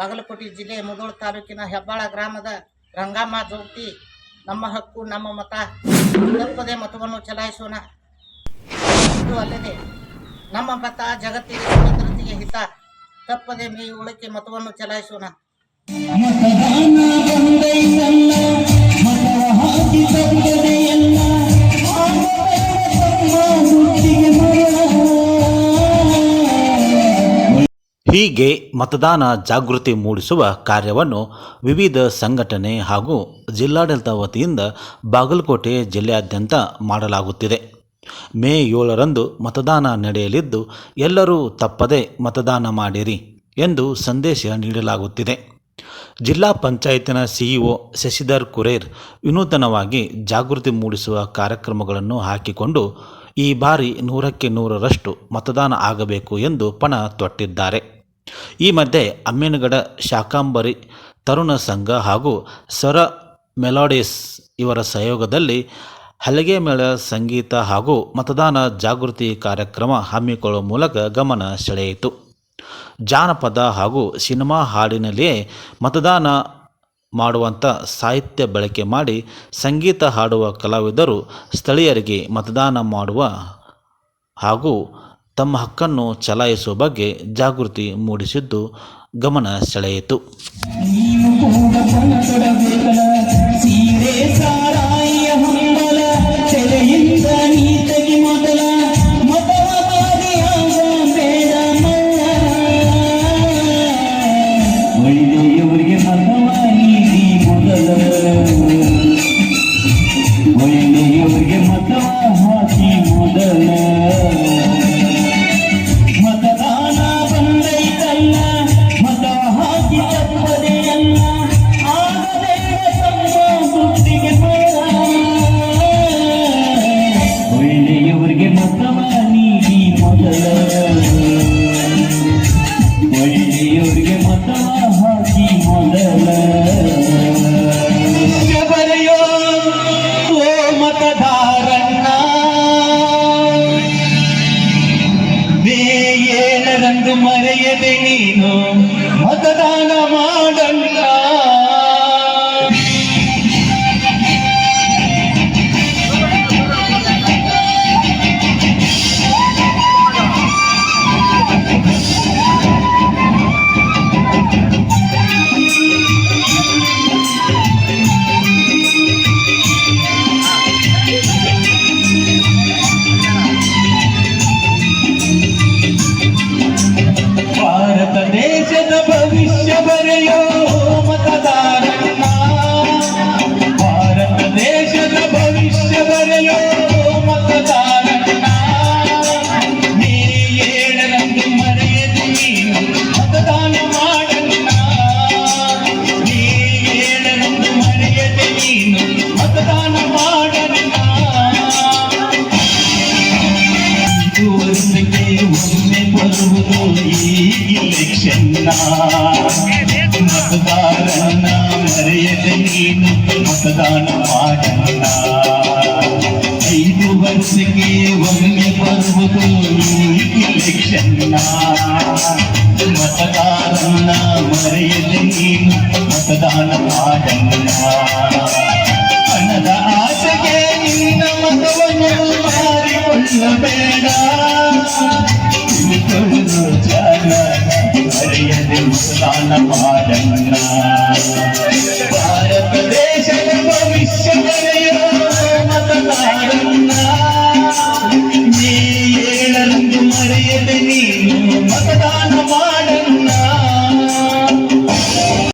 ಬಾಗಲಕೋಟೆ ಜಿಲ್ಲೆ ಮುದೋಳ ತಾಲೂಕಿನ ಹೆಬ್ಬಾಳ ಗ್ರಾಮದ ರಂಗಮ್ಮ ಜೋಗತಿ, ನಮ್ಮ ಹಕ್ಕು, ನಮ್ಮ ಮತ ಪದೇ ಮತವನ್ನು ಚಲಾಯಿಸೋಣ. ಇದು ಅಲ್ಲದೆ ನಮ್ಮ ಮತ ಜಗತ್ತಿಗೆ ಭದ್ರತೆಗೆ ಹಿತ, ತಪ್ಪದೆ ಮೇ ಉಳಕ್ಕೆ ಮತವನ್ನು ಚಲಾಯಿಸೋಣ. ಮತದಾನ ಹೀಗೆ ಮತದಾನ ಜಾಗೃತಿ ಮೂಡಿಸುವ ಕಾರ್ಯವನ್ನು ವಿವಿಧ ಸಂಘಟನೆ ಹಾಗೂ ಜಿಲ್ಲಾಡಳಿತ ವತಿಯಿಂದ ಬಾಗಲಕೋಟೆ ಜಿಲ್ಲೆಯಾದ್ಯಂತ ಮಾಡಲಾಗುತ್ತಿದೆ. ಮೇ ಏಳರಂದು ಮತದಾನ ನಡೆಯಲಿದ್ದು, ಎಲ್ಲರೂ ತಪ್ಪದೆ ಮತದಾನ ಮಾಡಿರಿ ಎಂದು ಸಂದೇಶ ನೀಡಲಾಗುತ್ತಿದೆ. ಜಿಲ್ಲಾ ಪಂಚಾಯತಿನ ಸಿಇಒ ಶಶಿಧರ್ ಕುರೇರ್ ವಿನೂತನವಾಗಿ ಜಾಗೃತಿ ಮೂಡಿಸುವ ಕಾರ್ಯಕ್ರಮಗಳನ್ನು ಹಾಕಿಕೊಂಡು, ಈ ಬಾರಿ ನೂರಕ್ಕೆ ನೂರರಷ್ಟು ಮತದಾನ ಆಗಬೇಕು ಎಂದು ಪಣ ತೊಟ್ಟಿದ್ದಾರೆ. ಈ ಮಧ್ಯೆ ಅಮ್ಮೇನಗಡ, ಶಾಕಾಂಬರಿ, ತರುಣ ಸಂಘ ಹಾಗೂ ಸರ ಮೆಲಾಡಿಸ್ ಇವರ ಸಹಯೋಗದಲ್ಲಿ ಹಲಗೆ ಮೇಳ, ಸಂಗೀತ ಹಾಗೂ ಮತದಾನ ಜಾಗೃತಿ ಕಾರ್ಯಕ್ರಮ ಹಮ್ಮಿಕೊಳ್ಳುವ ಮೂಲಕ ಗಮನ ಸೆಳೆಯಿತು. ಜಾನಪದ ಹಾಗೂ ಸಿನಿಮಾ ಹಾಡಿನಲ್ಲಿಯೇ ಮತದಾನ ಮಾಡುವಂಥ ಸಾಹಿತ್ಯ ಬಳಕೆ ಮಾಡಿ ಸಂಗೀತ ಹಾಡುವ ಕಲಾವಿದರು ಸ್ಥಳೀಯರಿಗೆ ಮತದಾನ ಮಾಡುವ ಹಾಗೂ ತಮ್ಮ ಹಕ್ಕನ್ನು ಚಲಾಯಿಸುವ ಬಗ್ಗೆ ಜಾಗೃತಿ ಮೂಡಿಸಿದ್ದು ಗಮನ ಸೆಳೆಯಿತು. ನೀನು ಮರೆಯದೆ ನೀನು. ಮತದಾನ ಇದು ವರ್ಷಕ್ಕೆ ಒಮ್ಮೆ ಬರುವುದು ಈ ಇಲೆಕ್ಷನ್ ಮತದಾರನ ಮರೆಯದೆ ನೀನು ಮತದಾನ ಮಾಡಲ್ಲ ಐದು ವರ್ಷಕ್ಕೆ ಒಮ್ಮೆ ಬರುವುದು ಈ ಇಲೆಕ್ಷನ್ ಮತದಾರನ ಮರೆಯದೆ ನೀನು ಮತದಾನ ಮಾಡಲ್ಲ ಹಣದ ಆಸೆಗೆ ನಿನ್ನ ಮತವನ್ನು ಮಾರಿಕೊಳ್ಳಬೇಡ భారతదేశ భవిష్యత్